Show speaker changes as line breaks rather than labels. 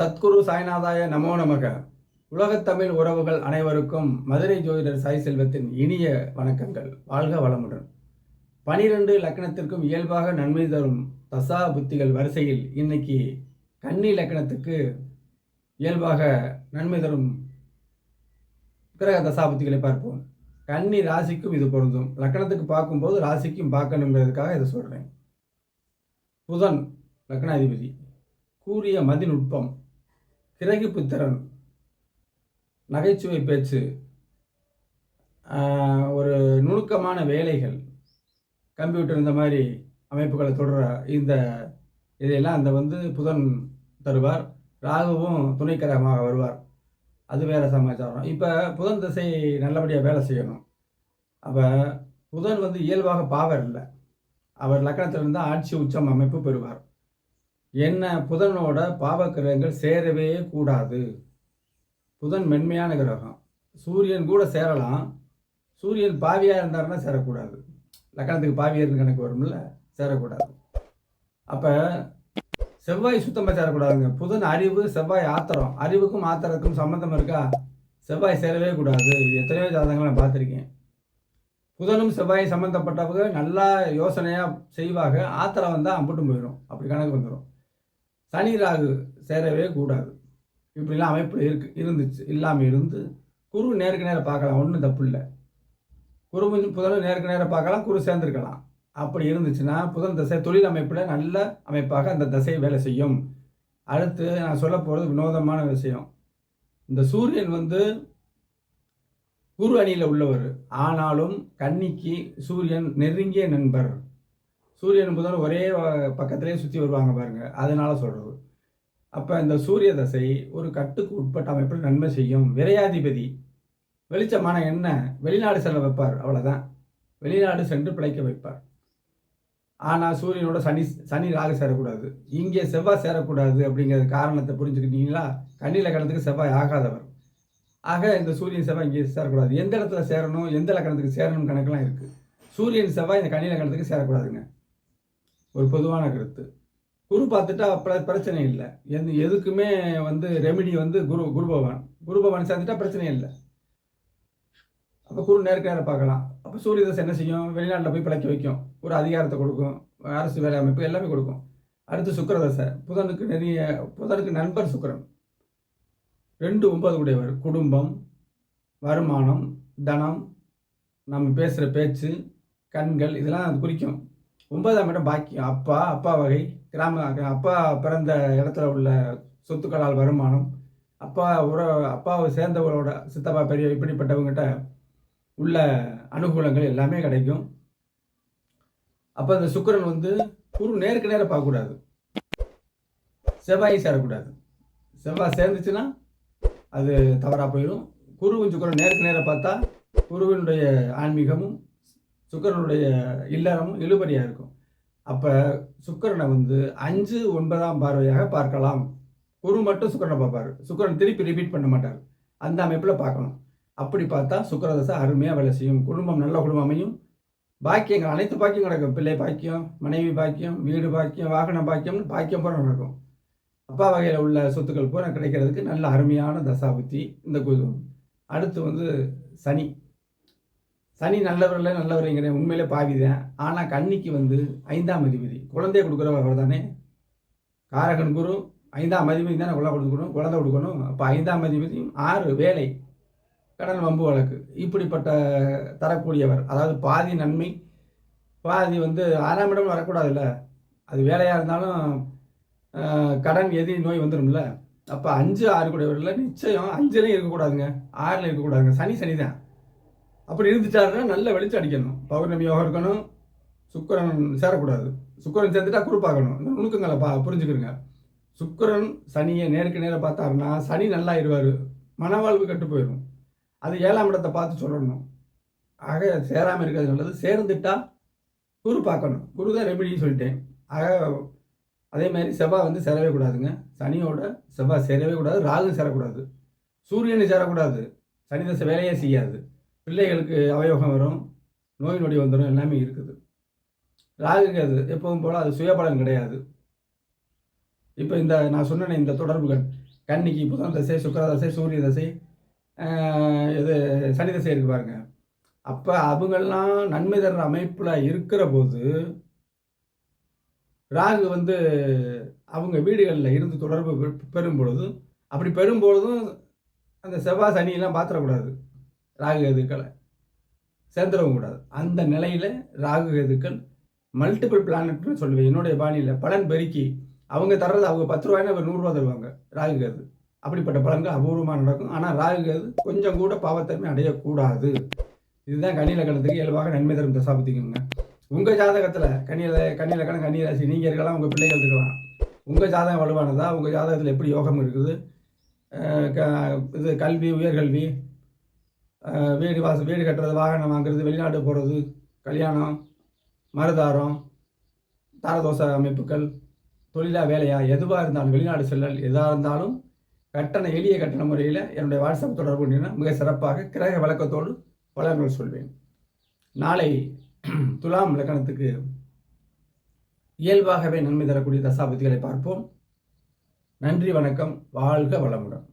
சத்குரு சாய்நாதாய நமோ நமக. உலகத்தமிழ் உறவுகள் அனைவருக்கும் மதுரை ஜோதிடர் சாய் செல்வத்தின் இனிய வணக்கங்கள். வாழ்க வளமுடன். பனிரெண்டு லக்கணத்திற்கும் இயல்பாக நன்மை தரும் தசா புத்திகள் வரிசையில் இன்னைக்கு கன்னி லக்கணத்துக்கு இயல்பாக நன்மை தரும் கிரக தசா புத்திகளை பார்ப்போம். கன்னி ராசிக்கும் இது பொருந்தும். லக்கணத்துக்கு பார்க்கும்போது ராசிக்கும் பார்க்கணுங்கிறதுக்காக இதை சொல்கிறேன் புதன் லக்னாதிபதி. கூறிய மதிநுட்பம். கிரகிப்பு திறன் நகைச்சுவை பேச்சு ஒரு நுணுக்கமான வேலைகள் கம்ப்யூட்டர் இந்த மாதிரி அமைப்புகளை தொடர இந்த இதையெல்லாம் அந்த வந்து புதன் தருவார் ராகுவும் துணைக்கரகமாக வருவார். அது வேற சமாச்சாரம். இப்போ புதன் திசை நல்லபடியாக வேலை செய்யணும். அப்போ புதன் வந்து இயல்பாக பாவர் இல்லை. அவர் லக்கணத்திலிருந்து ஆட்சி உச்சம் அமைப்பு பெறுவார். என்ன புதனோட பாவக்கிரகங்கள் சேரவே கூடாது. புதன் மென்மையான கிரகம். சூரியன் கூட சேரலாம். சூரியன் பாவியாக இருந்தாருன்னா சேரக்கூடாது. லக்கணத்துக்கு பாவியர்னு கணக்கு வரும்ல சேரக்கூடாது. அப்போ செவ்வாய் சுத்தமாக சேரக்கூடாதுங்க. புதன் அறிவு செவ்வாய் ஆத்திரம். அறிவுக்கும் ஆத்திரத்துக்கும் சம்மந்தம் இருக்கா? செவ்வாய் சேரவே கூடாது. இது எத்தனையோ ஜாதகங்கள் நான் பார்த்துருக்கேன். புதனும் செவ்வாய் சம்மந்தப்பட்டவங்க நல்லா யோசனையாக செய்வாங்க. ஆத்திரம் வந்தால் அம்புட்டும் போயிடும் அப்படி கணக்கு வந்துடும் சனி ராகு சேரவே கூடாது. இப்படிலாம் அமைப்பு இருக்கு இருந்துச்சு. இல்லாமல் இருந்து குரு நேருக்கு நேரம் பார்க்கலாம் ஒன்றும் தப்பு இல்லை. குரு புதனும் நேருக்கு நேரம் பார்க்கலாம் குரு சேர்ந்துருக்கலாம். அப்படி இருந்துச்சுன்னா புதன் தசை தொழில் அமைப்பில் நல்ல அமைப்பாக அந்த தசை வேலை செய்யும். அடுத்து நான் சொல்ல போகிறது வினோதமான விஷயம். இந்த சூரியன் வந்து குரு அணியில் உள்ளவர். ஆனாலும் கன்னிக்கு சூரியன் நெருங்கிய நண்பர். சூரியன் புதன் ஒரே பக்கத்துலேயே சுற்றி வருவாங்க பாருங்க. அதனால சொல்கிறது அப்போ இந்த சூரிய தசை ஒரு கட்டுக்கு உட்பட்ட அமைப்பில் நன்மை செய்யும். விரையாதிபதி வெளிச்சமான என்ன வெளிநாடு செல்ல வைப்பார். அவ்வளோதான் வெளிநாடு சென்று பிழைக்க வைப்பார். ஆனால் சூரியனோட சனி சனி ராகு சேரக்கூடாது. இங்கே செவ்வாய் சேரக்கூடாது அப்படிங்கிற காரணத்தை புரிஞ்சுக்கிட்டீங்களா? கண்ணில் கணத்துக்கு செவ்வாய் ஆகாதவர். ஆக இந்த சூரியன் செவ்வாய் இங்கே சேரக்கூடாது. எந்த இடத்துல சேரணும் எந்த லக்கணத்துக்கு சேரணும் கணக்கெல்லாம் இருக்குது சூரியன் செவ்வாய் இந்த கண்ணில கணத்துக்கு சேரக்கூடாதுங்க. ஒரு பொதுவான கருத்து. குரு பார்த்துட்டா பிர- பிரச்சனை இல்லை. எந்த எதுக்குமே வந்து ரெமிடி வந்து குரு குரு பகவான். குரு பகவான் சேர்ந்துட்டா பிரச்சனை இல்லை. அப்போ குரு நேருக்கு நேரம் பார்க்கலாம். அப்போ சூரிய தசை என்ன செய்யும்? வெளிநாட்டில் போய் பிழைக்க வைக்கும். ஒரு அதிகாரத்தை கொடுக்கும். அரசு வேலை அமைப்பு எல்லாமே கொடுக்கும். அடுத்து சுக்கிர தசை. புதனுக்கு நிறைய புதனுக்கு நண்பர் சுக்கரன். ரெண்டு ஒன்பது உடையவர். குடும்பம் வருமானம் தனம் நம்ம பேசுகிற பேச்சு கண்கள் இதெல்லாம் அது குறிக்கும். ஒன்பதாம் இடம் பாக்கி அப்பா அப்பா வகை கிராம அப்பா பிறந்த இடத்துல உள்ள சொத்துக்களால் வருமானம் அப்பா உற அப்பாவை சேர்ந்தவங்களோட சித்தப்பா பெரிய இப்படிப்பட்டவங்ககிட்ட உள்ள அனுகூலங்கள் எல்லாமே கிடைக்கும். அப்போ அந்த சுக்கிரன் வந்து குரு நேருக்கு நேராக பார்க்கக்கூடாது. செவ்வாய் சேரக்கூடாது. செவ்வாய் சேர்ந்துச்சுன்னா அது தவறாக போயிடும் குருவும் சுக்கிரன் நேருக்கு நேராக பார்த்தா குருவினுடைய ஆன்மீகமும் சுக்கரனுடைய இல்லறம் இழுபறியாக இருக்கும். அப்போ சுக்கிரனை வந்து அஞ்சு ஒன்பதாம் பார்வையாக பார்க்கலாம். குரு மட்டும் சுக்கரனை பார்ப்பார். சுக்கிரன் திருப்பி ரிப்பீட் பண்ண மாட்டார். அந்த அமைப்பில் பார்க்கணும். அப்படி பார்த்தா சுக்கரதசை அருமையாக வேலை செய்யும். குடும்பம் நல்ல குடும்பம் அமையும். பாக்கியங்கள் அனைத்து பாக்கியம் நடக்கும். பிள்ளை பாக்கியம் மனைவி பாக்கியம் வீடு பாக்கியம் வாகன பாக்கியம்னு பாக்கியம் பூரா நடக்கும். அப்பா வகையில் உள்ள சொத்துக்கள் பூரா கிடைக்கிறதுக்கு நல்ல அருமையான தசாபுத்தி இந்த குரு. அடுத்து வந்து சனி. சனி நல்லவர் இல்லை நல்லவருங்கிற உண்மையிலே பாவிதான். ஆனால் கன்னிக்கு வந்து ஐந்தாம் அதிபதி. குழந்தைய கொடுக்குறவர் அவர் தானே காரகன் குரு ஐந்தாம் அதிபதி தானே குழந்தை கொடுக்கணும் குழந்தை கொடுக்கணும். அப்போ ஐந்தாம் அதிபதியும் ஆறு வேலை. கடன் வம்பு வழக்கு. இப்படிப்பட்ட தரக்கூடியவர். அதாவது பாதி நன்மை பாதி வந்து ஆறாம் இடம் வரக்கூடாதுல்ல. அது வேலையாக இருந்தாலும் கடன் எதிரி நோய் வந்துடும்ல அப்போ அஞ்சு ஆறு கூடியவரில் நிச்சயம் அஞ்சுலையும் இருக்கக்கூடாதுங்க. ஆறில் இருக்கக்கூடாதுங்க. சனி சனி தான் அப்படி இருந்துட்டாருன்னா நல்ல வெளிச்சம் அடிக்கணும். பௌர்ணமி யோகம் இருக்கணும். சுக்கிரன் சேரக்கூடாது. சுக்கிரன் சேர்ந்துட்டா பார்க்கணும். இந்த நுணுக்கங்களை பா புரிஞ்சுக்கிறங்க சுக்கரன் சனியை நேருக்கு நேராக பார்த்தாருன்னா சனி நல்லா நல்லாயிருவார். மனவாழ்வு கெட்டு போயிடும் அது ஏழாம் இடத்தை பார்த்து சொல்லணும். ஆக சேராமல் இருக்கிறது நல்லது. சேர்ந்துட்டா குரு பார்க்கணும். குரு தான் ரெமிடின்னு சொல்லிட்டேன். ஆக அதே மாதிரி செவ்வாய் வந்து சேரவே கூடாதுங்க. சனியோட செவ்வாய் சேரவே கூடாது. ராகு சேரக்கூடாது. சூரியன் சேரக்கூடாது. சனி தசை வேலையே செய்யாது. பிள்ளைகளுக்கு அவயோகம் வரும் நோய் நொடி வந்துடும் எல்லாமே இருக்குது. ராகுக்கு அது எப்பவும் போல் அது சுயபலன் கிடையாது. இப்போ இந்த நான் சொன்னேனே இந்த தொடர்புகள். கன்னிக்கு புதன் தசை சுக்கர தசை சூரிய தசை இது சனி தசை இருக்கு பாருங்க. அப்போ அவங்கெல்லாம் நன்மை தர்ற அமைப்பில் இருக்கிற போது ராகு வந்து அவங்க வீடுகளில் இருந்து தொடர்பு பெ- பெறும் பொழுது அப்படி பெறும் பொழுதும் அந்த செவ்வாய் சனியெல்லாம் பாத்திரக்கூடாது. ராகு எதுக்களை சேர்ந்துடவும் கூடாது. அந்த நிலையில் ராகு எதுக்கள் மல்டிபிள் பிளானட்னு சொல்லுவேன். என்னுடைய பாணியில் பலன் பெருக்கி அவங்க தர்றது அவங்க பத்து ரூபாய்னா ஒரு நூறுரூவா தருவாங்க ராகு கேது. அப்படிப்பட்ட பலன்கள் அபூர்வமாக நடக்கும். ஆனால் ராகு கேது கொஞ்சம் கூட பாவத்தன்மை அடையக்கூடாது. இதுதான் கண்ணிலக்கணத்துக்கு இயல்பாக நன்மை தரும் தசாபத்திக்குங்க உங்கள் ஜாதகத்தில் கண்ணியில் கண்ணிலக்கணம் கன்னிராசி நீங்கள் இருக்கலாம் உங்கள் பிள்ளைகள் இருக்கலாம். உங்கள் ஜாதகம் வலுவானதா? உங்கள் ஜாதகத்தில் எப்படி யோகம் இருக்குது? க- இது கல்வி உயர்கல்வி வீடு வாசல் வீடு கட்டுறது வாகனம் வாங்குறது வெளிநாடு போகிறது கல்யாணம் மரதாரம் தாரதோச அமைப்புகள் தொழிலாக வேலையா எதுவாக இருந்தாலும் வெளிநாடு செல்லல் எதாக இருந்தாலும் கட்டண எளிய கட்டண முறையில் என்னுடைய வாட்ஸ்அப் தொடர்பு கொண்டீங்கன்னா மிக சிறப்பாக கிரக விளக்கத்தோடு பலன்கள் சொல்வேன். நாளை துலாம் லக்கணத்துக்கு இயல்பாகவே நன்மை தரக்கூடிய தசாபதிகளை பார்ப்போம். நன்றி வணக்கம் வாழ்க வளமுடன்.